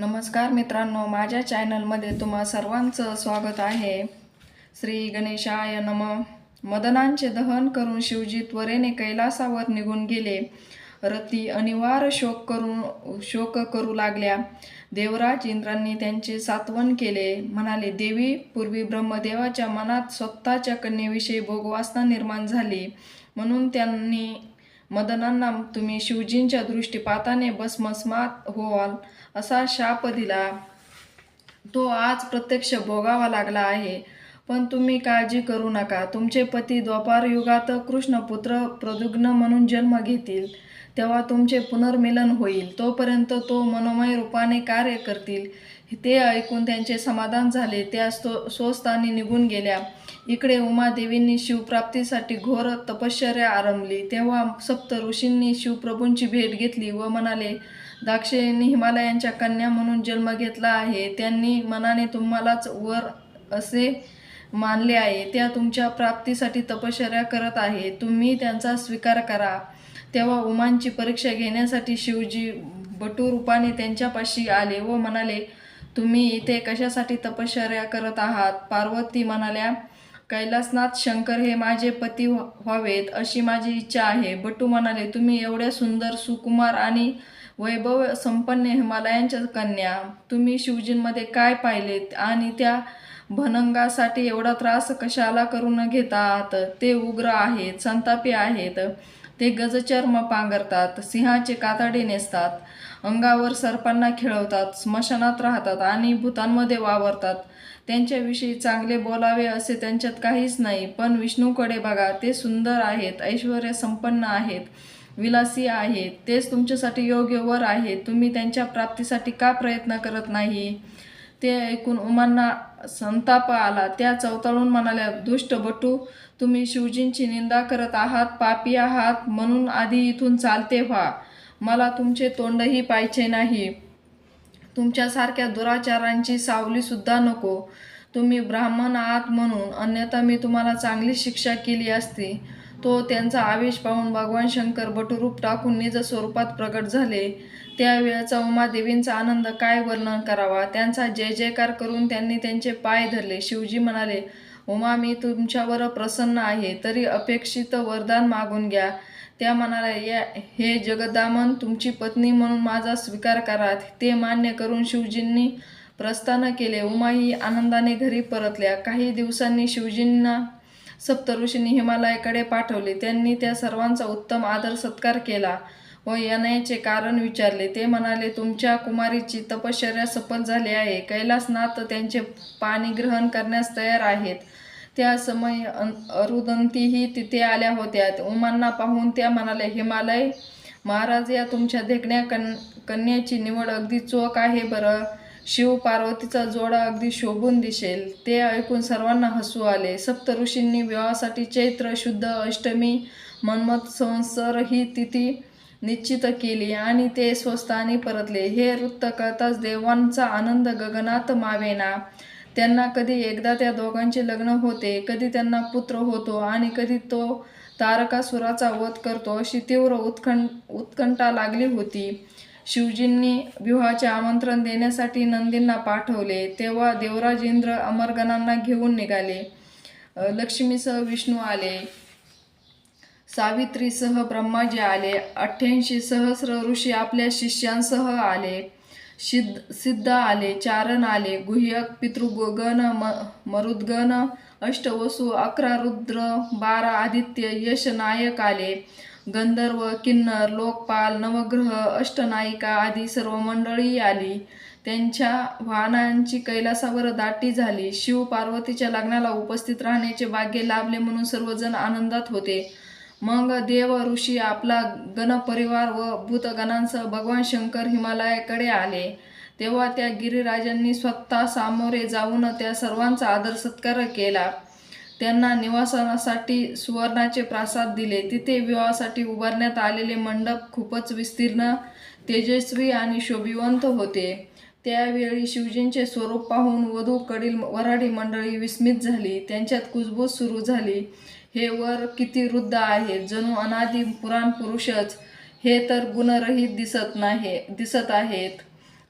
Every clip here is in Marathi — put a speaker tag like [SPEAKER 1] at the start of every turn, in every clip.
[SPEAKER 1] नमस्कार मित्रांनो माझ्या चॅनलमध्ये तुम्हा सर्वांचं स्वागत आहे. श्री गणेशाय नम. मदनांचे दहन करून शिवजी त्वरेने कैलासावर निघून गेले. रती अनिवार्य शोक करून शोक करू लागल्या. देवराज इंद्रांनी त्यांचे सात्वन केले. म्हणाले देवी पूर्वी ब्रह्मदेवाच्या मनात स्वतःच्या कन्येविषयी भोगवासना निर्माण झाली. म्हणून त्यांनी मदनांना तुम्ही शिवजींच्या दृष्टीपाताने भस्मस्मात होवाल असा शाप दिला. तो आज प्रत्यक्ष भोगावा लागला आहे. पण तुम्ही काळजी करू नका. तुमचे पती द्वापार युगात कृष्णपुत्र प्रदुग्न म्हणून जन्म घेतील. तेव्हा तुमचे पुनर्मिलन होईल. तोपर्यंत तो मनोमय रूपाने कार्य करतील. ते ऐकून त्यांचे समाधान झाले. त्या स्व स्वस्थानी निघून गेल्या. इकडे उमादेवींनी शिवप्राप्तीसाठी घोर तपश्चर्या आरंभली. तेव्हा सप्त ऋषींनी शिवप्रभूंची भेट घेतली व म्हणाले दाक्षिणी हिमालयांच्या कन्या म्हणून जन्म घेतला आहे. त्यांनी मनाने तुम्हालाच वर असे मानले आहे. त्या तुमच्या प्राप्तीसाठी तपश्चर्या करत आहे. तुम्ही त्यांचा स्वीकार करा. तेव्हा उमांची परीक्षा घेण्यासाठी शिवजी बटू रूपाने त्यांच्यापाशी आले व म्हणाले तुम्ही इथे कशासाठी तपश्चर्या करत आहात? पार्वती म्हणाल्या कैलासनाथ शंकर हे माझे पती व्हावेत अशी माझी इच्छा आहे. बटू म्हणाले तुम्ही एवढ्या सुंदर सुकुमार आणि वैभव संपन्न हिमालयांच्या कन्या. तुम्ही शिवजींमध्ये काय पाहिलेत आणि त्या भनंगासाठी एवढा त्रास कशाला करून घेतात? ते उग्र आहेत संतापी आहेत. ते गजचर्म पांघरतात सिंहाचे कातडे नेसतात अंगावर सर्पांना खेळवतात स्मशानात राहतात आणि भूतांमध्ये वावरतात. त्यांच्याविषयी चांगले बोलावे असे त्यांच्यात काहीच नाही. पण विष्णूकडे बघा ते सुंदर आहेत ऐश्वर संपन्न आहेत विलासी आहेत तेच तुमच्यासाठी योग्य वर आहेत तुम्ही त्यांच्या प्राप्तीसाठी का प्रयत्न करत नाही? ते ऐकून उमांना संताप आला. त्या चवताळून म्हणाल्या दुष्ट बटू तुम्ही शिवजींची निंदा करत आहात पापी आहात म्हणून आधी इथून चालते व्हा. मला तुमचे तोंडही पाहिजे नाही. तुमच्यासारख्या दुराचारांची सावलीसुद्धा नको. तुम्ही ब्राह्मण आहात म्हणून अन्यथा मी तुम्हाला चांगली शिक्षा केली असती. तो त्यांचा आवेश पाहून भगवान शंकर बटुरूप टाकून निज स्वरूपात प्रगट झाले. त्यावेळेचा उमादेवींचा आनंद काय वर्णन करावा? त्यांचा जय जयकार करून त्यांनी त्यांचे पाय धरले. शिवजी म्हणाले उमा मी तुमच्यावर प्रसन्न आहे. तरी अपेक्षित वरदान मागून घ्या. त्या म्हणाल्या या हे जगदामन तुमची पत्नी म्हणून माझा स्वीकार करा ते मान्य करून शिवजींनी प्रस्थान केले. उमाही आनंदाने घरी परतल्या. काही दिवसांनी शिवजींना सप्तऋषींनी हिमालयाकडे पाठवले. त्यांनी त्या सर्वांचा उत्तम आदर सत्कार केला व येण्याचे कारण विचारले. ते म्हणाले तुमच्या कुमारीची तपश्चर्या सफल झाली आहे. कैलासनाथ त्यांचे पाणी ग्रहण करण्यास तयार आहेत. त्या समय अन- अरुदंतीही तिथे आल्या होत्या. उमांना पाहून त्या म्हणाल्या हिमालय महाराज या तुमच्या देखण्या कन कन्याची निवड अगदी चोख आहे बरं. शिव पार्वतीचा जोडा अगदी शोभून दिसेल. ते ऐकून सर्वांना हसू आले. सप्त ऋषींनी विवाहासाठी चैत्र शुद्ध अष्टमी मन्मथ संसर ही तिथी निश्चित केली आणि ते स्वस्थानी परतले. हे वृत्त कळताच देवांचा आनंद गगनात मावेना. त्यांना कधी एकदा त्या दोघांचे लग्न होते कधी त्यांना पुत्र होतो आणि कधी तो तारकासुराचा वध करतो अशी तीव्र उत्कं उत्कंठा लागली होती. शिवजींनी विवाहाचे आमंत्रण देण्यासाठी नंदींना पाठवले तेव्हा देवराज इंद्र अमरगणांना घेऊन निघाले. लक्ष्मीसह विष्णू आले. सावित्रीसह ब्रह्माजी आले. अठ्ठ्याऐंशी सहस्र ऋषी आपल्या शिष्यांसह आले. सिद्ध सिद्ध आले चारण आले गुह्यक पितृगण म मरुद्गण अष्टवसु अकरा रुद्र बारा आदित्य यश नायक आले. गंधर्व किन्नर लोकपाल नवग्रह अष्टनायिका आदी सर्व मंडळी आली. त्यांच्या वाहनांची कैलासावर दाटी झाली. शिव पार्वतीच्या लग्नाला उपस्थित राहण्याचे भाग्य लाभले म्हणून सर्वजण आनंदात होते. मग देव ऋषी आपला गणपरिवार व भूतगणांसह भगवान शंकर हिमालयाकडे आले. तेव्हा त्या गिरिराजांनी स्वतः सामोरे जाऊन त्या सर्वांचा आदर सत्कार केला. त्यांना निवासासाठी सुवर्णाचे प्रासाद दिले. तिथे विवाहासाठी उभारण्यात आलेले मंडप खूपच विस्तीर्ण तेजस्वी आणि शोभिवंत होते. त्यावेळी शिवजींचे स्वरूप पाहून वधूकडील वराडी मंडळी विस्मित झाली. त्यांच्यात कुजबूज सुरू झाली. हे वर किती वृद्ध आहेत जणू अनादि पुराण पुरुषच. हे तर गुणरहित दिसत नाही दिसत आहेत.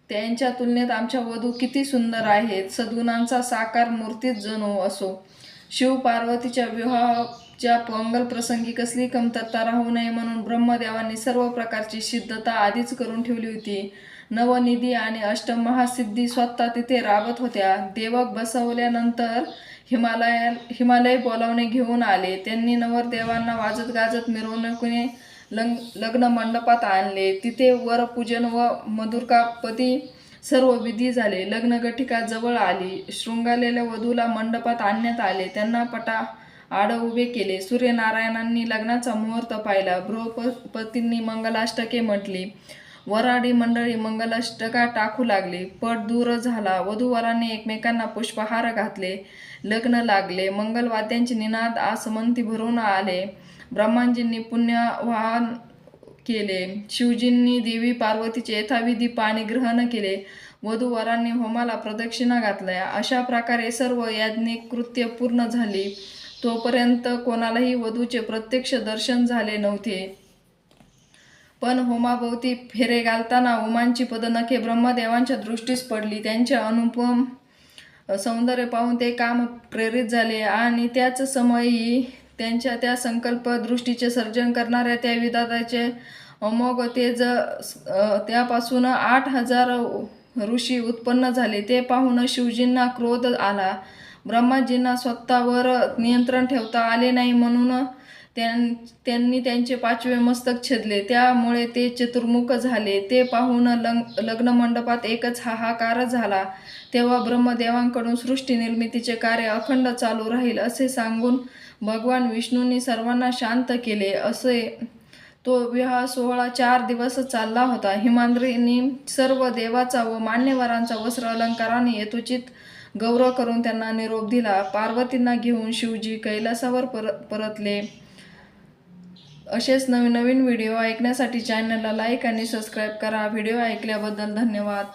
[SPEAKER 1] त्यांच्या तुलनेत आमच्या वधू किती सुंदर आहेत. सद्गुणांचा साकार मूर्तीत जणू असो. शिव पार्वतीच्या विवाह मंगल प्रसंगी कसली कमतरता राहू नये म्हणून ब्रह्मदेवांनी सर्व प्रकारची सिद्धता आधीच करून ठेवली होती. नवनिधी आणि अष्टमहासिद्धी स्वतः तिथे राबत होत्या. देवक बसवल्यानंतर हिमालया हिमालय बोलावणे घेऊन आले. त्यांनी नवरदेवांना वाजत गाजत मिरवणुकीने लग लग्न मंडपात आणले. तिथे वरपूजन व मधुरकापती सर्व विधी झाले. लग्नगठिका जवळ आली. शृंगारलेल्या वधूला मंडपात आणण्यात आले. त्यांना पटा आड उभे केले. सूर्यनारायणांनी लग्नाचा मुहूर्त पाहिला. बृहपतींनी मंगलाष्टके म्हटली. वराडी मंडळी मंगलाष्टका टाकू लागली. पट दूर झाला. वधूवरांनी एकमेकांना पुष्पहार घातले. लग्न लागले. मंगलवाद्यांचे निनाद आसमंती भरून आले. ब्रह्मांजींनी पुण्यवाहन केले. शिवजींनी देवी पार्वतीचे यथाविधी पाणी ग्रहण केले. वधूवरांनी होमाला प्रदक्षिणा घातल्या. अशा प्रकारे सर्व याज्ञिक कृत्य पूर्ण झाली. तोपर्यंत कोणालाही वधूचे प्रत्यक्ष दर्शन झाले नव्हते. पण होमाभोवती फेरे घालताना उमांची पदनखे ब्रह्मदेवांच्या दृष्टीस पडली. त्यांचे अनुपम सौंदर्य पाहून ते काम प्रेरित झाले आणि त्याच समयी त्यांच्या त्या संकल्प दृष्टीचे सर्जन करणाऱ्या त्या विधाताचे अमोघ तेज त्यापासून आठ हजार ऋषी उत्पन्न झाले. ते पाहून शिवजींना क्रोध आला. ब्रह्माजींना स्वतःवर नियंत्रण ठेवता आले नाही म्हणून त्यां त्यांनी त्यांचे पाचवे मस्तक छेदले. त्यामुळे ते चतुर्मुख झाले. ते पाहून लंग लग्न मंडपात एकच हाहाकार झाला. तेव्हा ब्रह्मदेवांकडून सृष्टी निर्मितीचे कार्य अखंड चालू राहील असे सांगून भगवान विष्णूंनी सर्वांना शांत केले. असे तो विवाह सोहळा चार दिवस चालला होता. हिमांद्रीनी सर्व देवाचा व मान्यवरांचा वस्त्र अलंकाराने यथोचित गौरव करून त्यांना निरोप दिला. पार्वतींना घेऊन शिवजी कैलासावर पर परतले. असेच नवीन नवीन व्हिडिओ ऐकण्यासाठी चॅनलला लाईक आणि सबस्क्राईब करा. व्हिडिओ ऐकल्याबद्दल धन्यवाद.